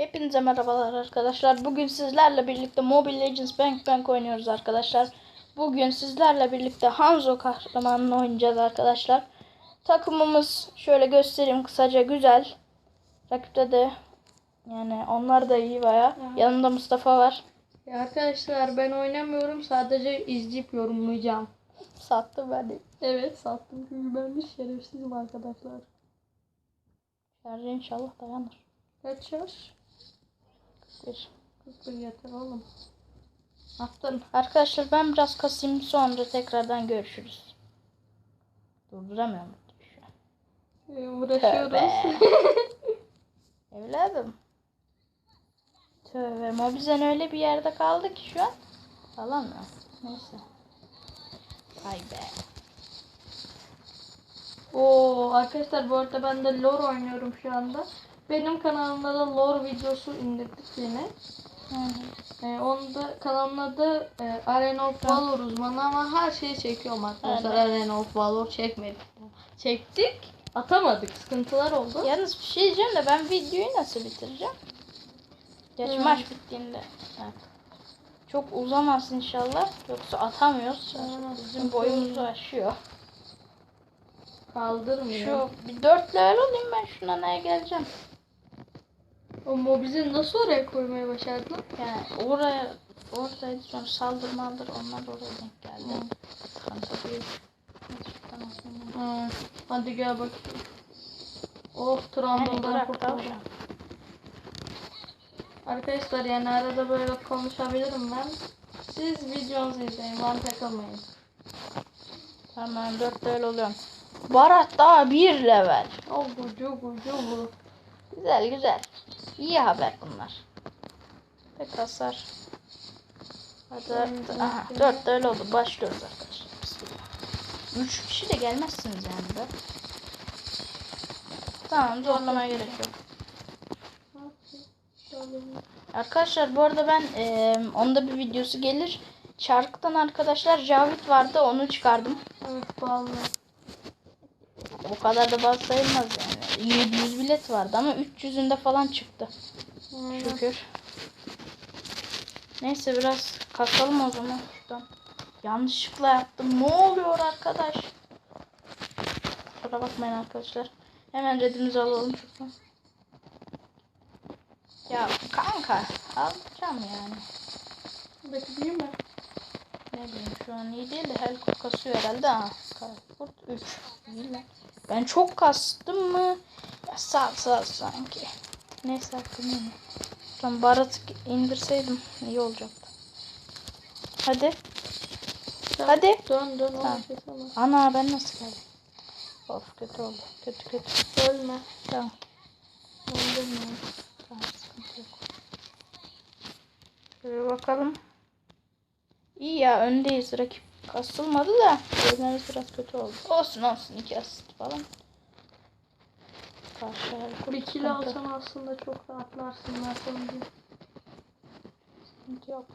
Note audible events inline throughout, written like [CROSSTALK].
Hepinize merhabalar arkadaşlar. Bugün sizlerle birlikte Mobile Legends Bank Bank oynuyoruz arkadaşlar. Bugün sizlerle birlikte Hanzo kahramanını oynayacağız arkadaşlar. Takımımız şöyle göstereyim kısaca güzel. Rakipte de yani onlar da iyi baya. Yanında Mustafa var. Ya arkadaşlar ben oynamıyorum sadece izleyip yorumlayacağım. Sattı beni. Evet sattım çünkü ben bir şerefsizim arkadaşlar. Şarjı inşallah dayanır. Kaç yaş? Bir. Kızdır yeter oğlum. Attım. Arkadaşlar ben biraz kasayım sonra tekrardan görüşürüz. Durduramıyorum. şu an. Ee, uğraşıyoruz. Tövbe. [LAUGHS] Evladım. Tövbe. Mobizen öyle bir yerde kaldı ki şu an. Alamıyorum. Neyse. Ay be. Oo arkadaşlar bu arada ben de lore oynuyorum şu anda. Benim kanalımda da lore videosu indirdik yine. Ee, onun da kanalımın adı e, Arena of Valor uzmanı ama her şeyi çekiyorum arkadaşlar. Arena of Valor çekmedik. Çektik. Atamadık. Sıkıntılar oldu. Yalnız bir şey diyeceğim de ben videoyu nasıl bitireceğim? Geç Hı. maç bittiğinde. Evet. Çok uzamaz inşallah. Yoksa atamıyoruz. Aynen. Bizim boyumuzu aşıyor. Kaldırmıyor. Şu bir dört level olayım ben şuna neye geleceğim. O mobizi nasıl oraya koymaya başardın? Yani oraya oradaydı sonra saldırı maldır onlar oraya denk geldi. Bir Şuradan alayım. Ha, hadi gel bakayım. Oh bırak kurtuldum. Arkadaşlar yani arada böyle konuşabilirim ben. Siz videonuzu izleyin. Bana takılmayın. Tamam dört level oluyorum. Barat daha bir level. Oh gucu gucu. Güzel güzel. İyi haber bunlar. Pek hasar. Hadi artık. Aha, dört level oldu. Başlıyoruz arkadaşlar. Bismillah. Üç kişi de gelmezsiniz yani be. Tamam zorlamaya gerek yok. Arkadaşlar bu arada ben eee onda bir videosu gelir. Çark'tan arkadaşlar Cavit vardı onu çıkardım. Evet vallahi. O kadar da bazı sayılmaz yani. 700 bilet vardı ama 300'ünde falan çıktı. Aynen. Şükür. Neyse biraz kasalım o zaman şuradan. Yanlışlıkla yaptım. Ne oluyor arkadaş? Kusura bakmayın arkadaşlar. Hemen redimizi alalım şuradan. Ya kanka alacağım yani. Bekleyeyim mi? Ne bileyim şu an iyi değil de Helkurt kasıyor herhalde ha. Helkurt 3. İyi lan. Ben çok kastım mı? Ya sağ sağ sanki. Neyse yine. Tam Barat'ı indirseydim iyi olacaktı. Hadi. Hadi. Dön dön Tamam. oğlum kesene. Ana ben nasıl geldim? Of kötü oldu. Kötü kötü. Ölme. Tamam. Öldüm ya. Tamam sıkıntı yok. Şöyle bakalım. İyi ya öndeyiz. Rakip kasılmadı da görmemiz biraz kötü oldu. Olsun olsun iki asist falan. Karşı Helkurt Bir sıkıntı. alsan aslında çok rahatlarsın ben sana diyeyim. Sıkıntı yok.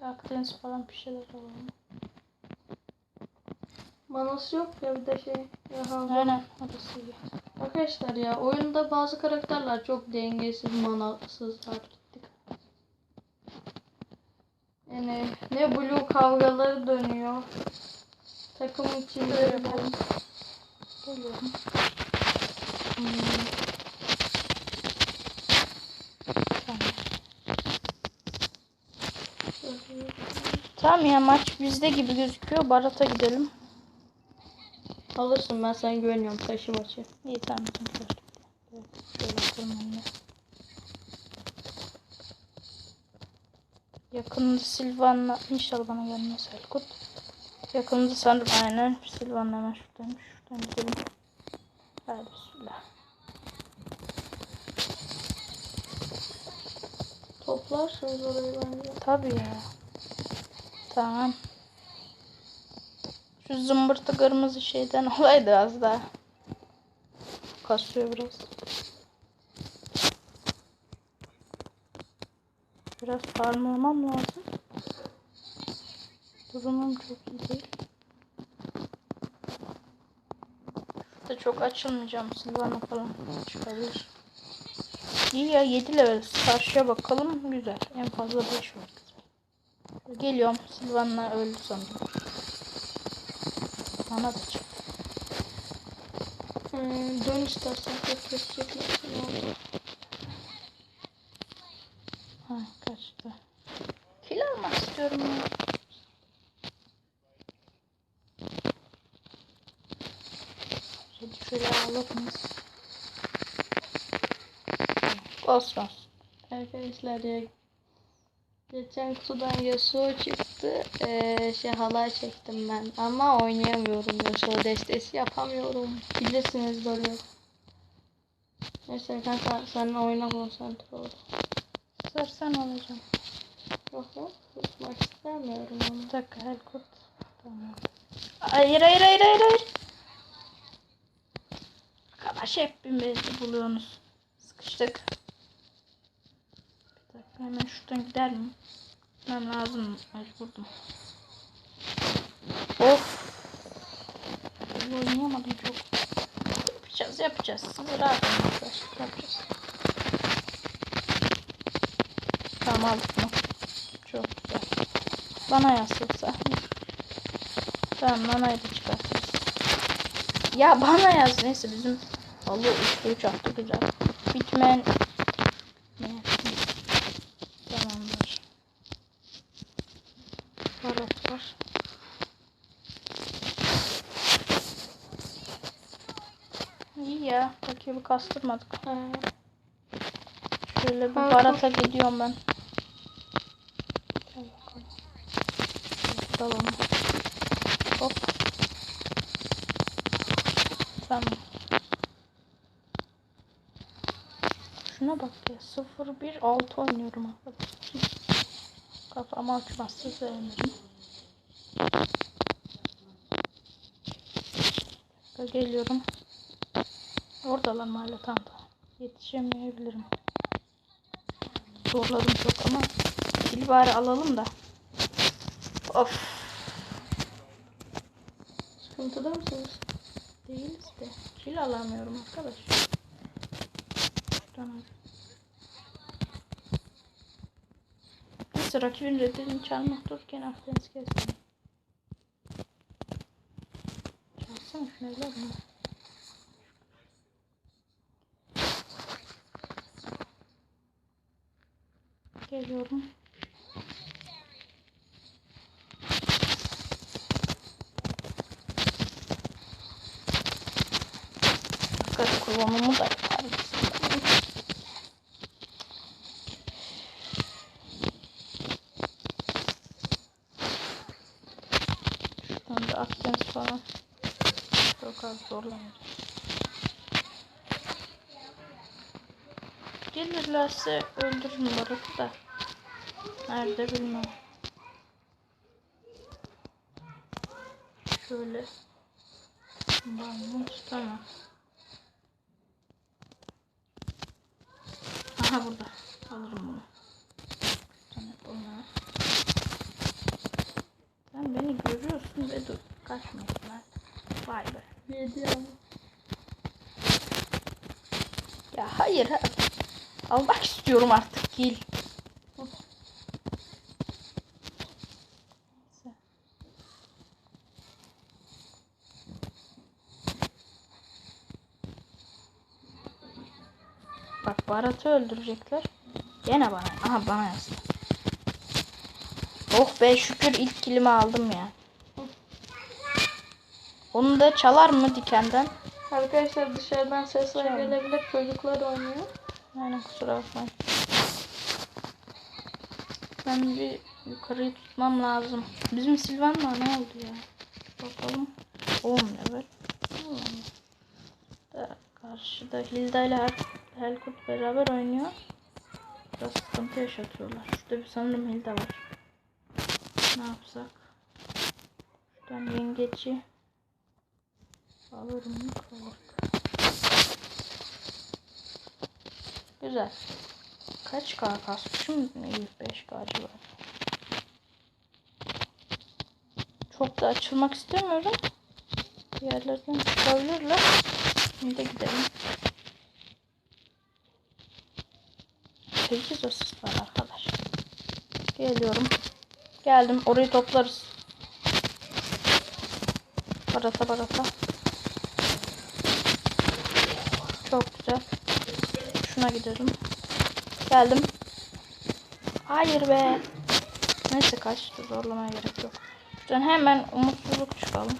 Bir Akdeniz falan bir şeyler alalım. Manası yok ya bir de şey. Hanzo. Aynen orası iyi. Arkadaşlar ya oyunda bazı karakterler çok dengesiz, manasızlar. Yani ne blue kavgaları dönüyor. Takım içinde yapalım. Geliyorum. Hmm. Tamam. Ya maç bizde gibi gözüküyor. Barat'a gidelim. Alırsın ben sana güveniyorum taşı maçı. İyi tamam. tamam. Evet, Şöyle atalım Yakında Silvan'la inşallah bana gelmez Helkut. Yakında sanırım aynen Silvan'la hemen şuradan şuradan gidelim. Hadi bismillah. Toplarsınız orayı bence. Tabii ya. Tamam. Şu zımbırtı kırmızı şeyden [LAUGHS] olaydı az daha. Kasıyor biraz. Biraz farmlamam lazım. Durumum çok iyi değil. de çok açılmayacağım. Silvana falan çıkabilir. İyi ya 7 level. Karşıya bakalım. Güzel. En fazla 5 var. Geliyorum. Silvanla öldü sanırım. Bana da çık. Hmm, dön istersen. Ne oldu? Kaçtı. Kill almak istiyorum ya. Şöyle şöyle alalım. Olsun. Arkadaşlar ya geçen kutudan Yasuo çıktı. Ee, şey halay çektim ben ama oynayamıyorum Yasuo destesi yapamıyorum. Bilirsiniz böyle. Neyse kanka seninle oyuna konsantre ol. Sırsan alacağım. Yok yok tutmak istemiyorum onu. Bir dakika her kurt. Tamam. Hayır hayır hayır hayır hayır. Arkadaş hep bir mevzu buluyorsunuz. Sıkıştık. Bir dakika hemen şuradan gider mi? Gitmem lazım. Mecburdum. Of. Oynayamadım çok. Yapacağız yapacağız. Rahat arkadaşlar. Yapacağız. Aldık mı? Çok güzel. Bana yazılsa. Tamam nanayı da çıkartırız. Ya bana yaz. Neyse bizim Allah 3'te 3 attı güzel. Bitmeyen ne? Tamamdır. Barat var. İyi ya. Rakibi kastırmadık. Şöyle bir barata gidiyorum ben. Gel bakalım. Bakalım. Hop. Tamam. Şuna bak ya. 0-1-6 oynuyorum arkadaşlar. Kafama açmazsa sevmiyorum. Dakika, Geliyorum. Oradalar hala tam da. Yetişemeyebilirim. Zorladım çok ama bir bari alalım da. Of. sıkıntıda mısınız? Değiliz de. Kil alamıyorum arkadaş. Tamam. Neyse rakibin reddini çalmak dururken Akdeniz kesmeyin. Çalsana şunu evladım. Geliyorum. Kullanımı da. Şuradan da Akdeniz falan. Çok az zorlanır. Gelirlerse öldürürüm Barut'u da. Nerede bilmem. Şöyle. Balmut tamam. Aha burada. Alırım bunu. Sen beni görüyorsun ve dur. Kaçmıyorsun lan. Vay be. Yedi ama. Ya hayır. ha- Almak istiyorum artık. Gel. Neyse. Bak Barat'ı öldürecekler. Gene bana. Aha bana yazdı. Oh be şükür ilk kilimi aldım ya. Onu da çalar mı dikenden? Arkadaşlar dışarıdan sesler Tamam. gelebilir. Çocuklar oynuyor. Aynen kusura bakmayın. Ben bir yukarıyı tutmam lazım. Bizim Silvan'la ne oldu ya? Bakalım. 10 level. Hmm. Da karşıda Hilda ile Hel Helkut beraber oynuyor. Biraz sıkıntı yaşatıyorlar. Şurada bir sanırım Hilda var. Ne yapsak? Şuradan yengeci alırım. Güzel. Kaç K kasmışım? 105 K civarı. Çok da açılmak istemiyorum. Diğerlerden çıkabilirler. Şimdi gidelim. 8 asist var arkadaş. Geliyorum. Geldim. Orayı toplarız. Barata barata. Çok güzel. Şuna gidelim. Geldim. Hayır be. Neyse kaçtı. Zorlamaya gerek yok. Şuradan hemen umutsuzluk çıkalım.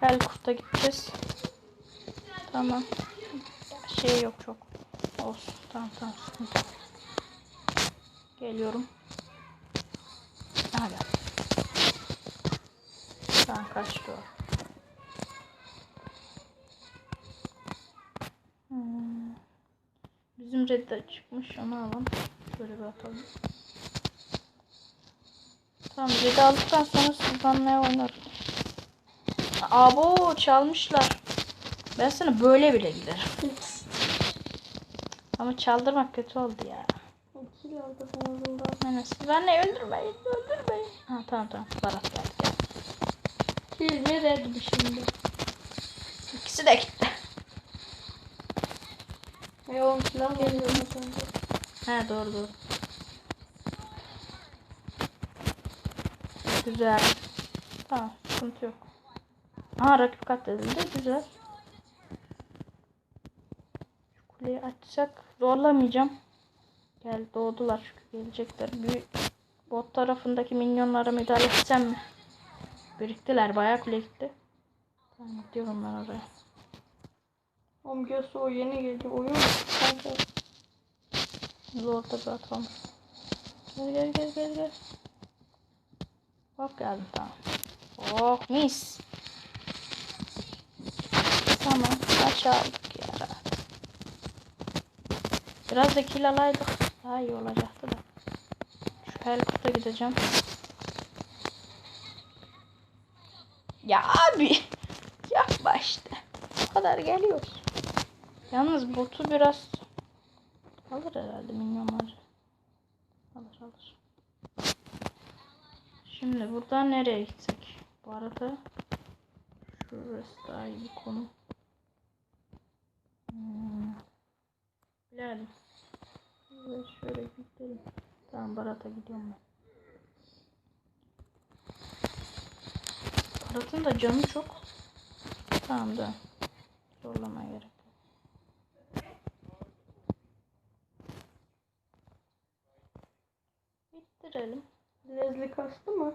Helkurt'a gideceğiz. Tamam. Şey yok çok. Olsun. Tamam tamam. Geliyorum. Gel. Tamam kaçtı o. Hmm. Bizim redde çıkmış. Onu alalım. Böyle bir atalım. Tamam red'i aldıktan sonra Suzan'la oynarız. Abo çalmışlar. Ben sana böyle bile giderim. Ama çaldırmak kötü oldu ya. İki oldu ağzımda. Aynen. Suzan'la öldürmeyin. Öldürmeyin. Ha tamam tamam. Barat geldi gel. Kill mi red mi şimdi? İkisi de gitti. E oğlum silah önce. He doğru doğru. Güzel. Tamam sıkıntı yok. Aha rakip katledildi. Güzel. Şu kuleyi açsak zorlamayacağım. Gel doğdular çünkü gelecekler. Bir bot tarafındaki minyonlara müdahale etsem mi? Biriktiler. Bayağı kule gitti. Tamam gidiyorum ben oraya. Oğlum göğsü o yeni geldi. Oyun kanka. Lord'a bir atalım. Gel gel gel gel gel. Hop geldim tamam. Oh mis. Tamam rahat. Biraz da kill alaydık. Daha iyi olacaktı da. Şu helikopter gideceğim. Ya abi. [LAUGHS] Yapma işte. O kadar geliyoruz. Yalnız botu biraz Alır herhalde minyonlar. Alır alır. Şimdi buradan nereye gitsek? Bu arada şurası daha iyi bir konu. Hmm. Bilemedim. Şöyle, şöyle gidelim. Tamam Barat'a gidiyorum ben. Barat'ın da canı çok. Tamam da zorlamaya gerek yok. Bittirelim. Leslie kastı mı?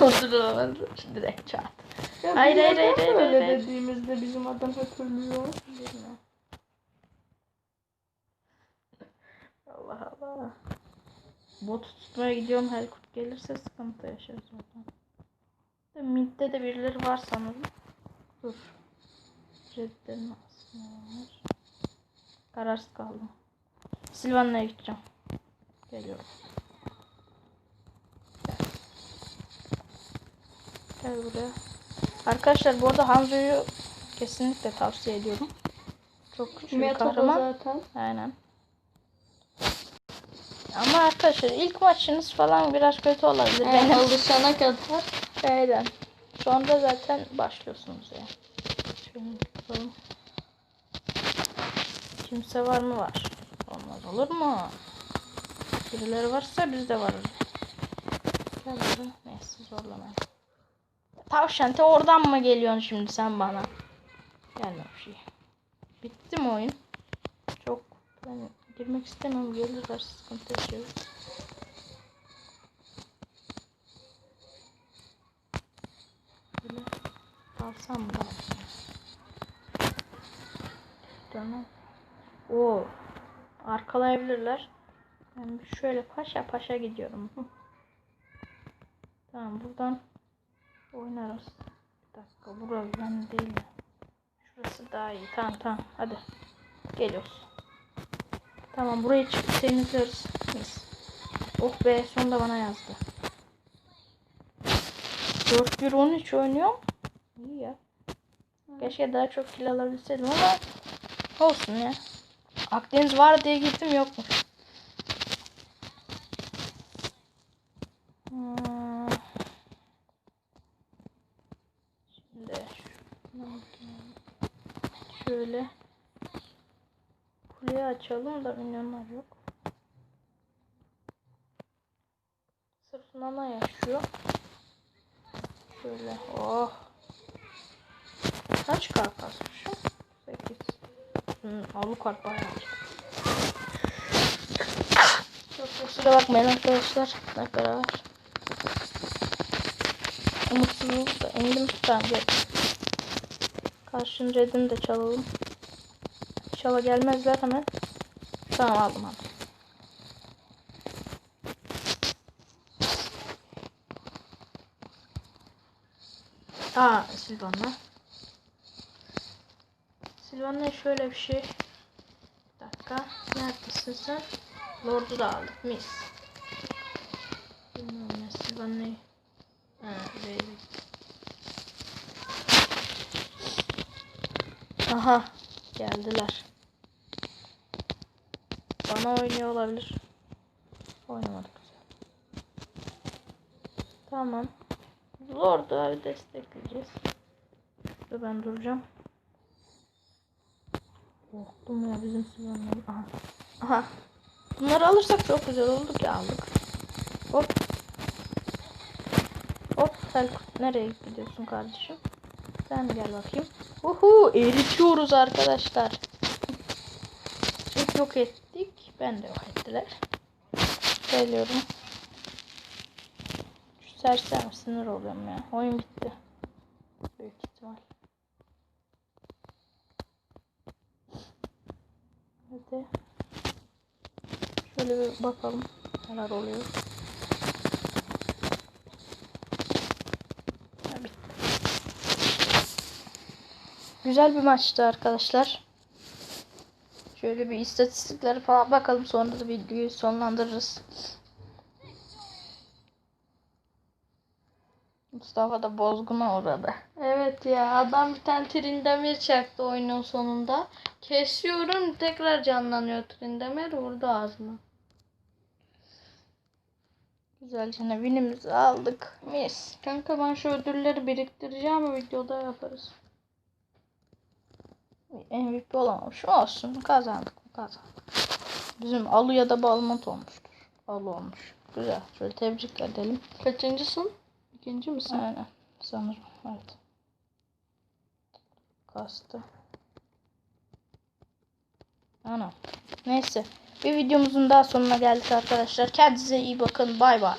Doldurulamadı. [LAUGHS] Direkt çat. Ya Hayır, hayır, hayır, Öyle dediğimizde bizim adam hep ölüyor. Bilmiyorum. Allah Allah. Bot tutmaya gidiyorum. Helikopter gelirse sıkıntı yaşarız zaten. De Mid'de de birileri var sanırım. Dur. Redlerin aslında var. Kararsız kaldım. Silvan'la gideceğim. Geliyorum. Gel. Gel buraya. Arkadaşlar bu arada Hanzo'yu kesinlikle tavsiye ediyorum. Çok güçlü bir kahraman. zaten. Aynen. Ama arkadaşlar ilk maçınız falan biraz kötü olabilir. Yani Benim alışana kadar. Aynen. Sonra zaten başlıyorsunuz ya. Şöyle bakalım. Kimse var mı var? Olmaz olur mu? Birileri varsa biz de varız. Gel buraya. Neyse zorlamayın. Tavşan te oradan mı geliyorsun şimdi sen bana? Gelme bir şey. Bitti mi oyun? Çok ben girmek istemiyorum. Gelirler sıkıntı yaşıyoruz. Böyle dalsam mı? Tamam. Oo. Arkalayabilirler. Ben şöyle paşa paşa gidiyorum. Tamam buradan oynarız. Bir dakika burası ben değil. Şurası daha iyi. Tamam tamam hadi. Geliyoruz. Tamam buraya çıkıp temizliyoruz. Neyse. Oh be sonunda bana yazdı. 4-1-13 oynuyorum. İyi ya. Keşke daha çok kill alabilseydim ama olsun ya. Akdeniz var diye gittim yokmuş. Hmm. Şimdi şöyle. Açalım da milyonlar yok. Sırf nana yaşıyor. Şöyle. Oh. Kaç kart kasmışım? 8. Hmm, alu kart bayağı. Çok kusura bakmayın arkadaşlar. Ne kadar var. Umutsuzluk da indim. Tamam. Karşın redini de çalalım. İnşallah gelmezler hemen. Tamam aldım aldım. Aa Silvan'la. Silvan'la şöyle bir şey. Bir dakika. Neredesin sen? Lord'u da aldık. Mis. Bilmiyorum ne Silvan'la. Ha. Aha. Geldiler. Bana oynuyor olabilir. Oynamadık. Tamam. Lord'u abi destekleyeceğiz. Şurada ben duracağım. Korktum ya bizim silahlar. Aha. Aha. Bunları alırsak çok güzel olur ki aldık. Hop. Hop. Sen nereye gidiyorsun kardeşim? Sen gel bakayım. Uhu eritiyoruz arkadaşlar. İlk yok ettik. Ben de yok ettiler. Geliyorum. Şu sersem sinir oluyorum ya. Oyun bitti. Büyük ihtimal. Hadi. Şöyle bir bakalım. Neler oluyor. Güzel bir maçtı arkadaşlar. Şöyle bir istatistikleri falan bakalım sonra da videoyu sonlandırırız. Mustafa da bozguna uğradı. Evet ya adam bir tane Trindamir çaktı oyunun sonunda. Kesiyorum tekrar canlanıyor Trindamir vurdu ağzıma. Güzelce winimizi aldık. Mis. Kanka ben şu ödülleri biriktireceğim videoda yaparız. MVP olamamış. Olsun. Kazandık kazandık. Bizim Alu ya da Balmont olmuştur. Alu olmuş. Güzel. Şöyle tebrik edelim. Kaçıncısın? İkinci misin? Aynen. Sanırım. Evet. Kastı. Ana. Neyse. Bir videomuzun daha sonuna geldik arkadaşlar. Kendinize iyi bakın. Bay bay.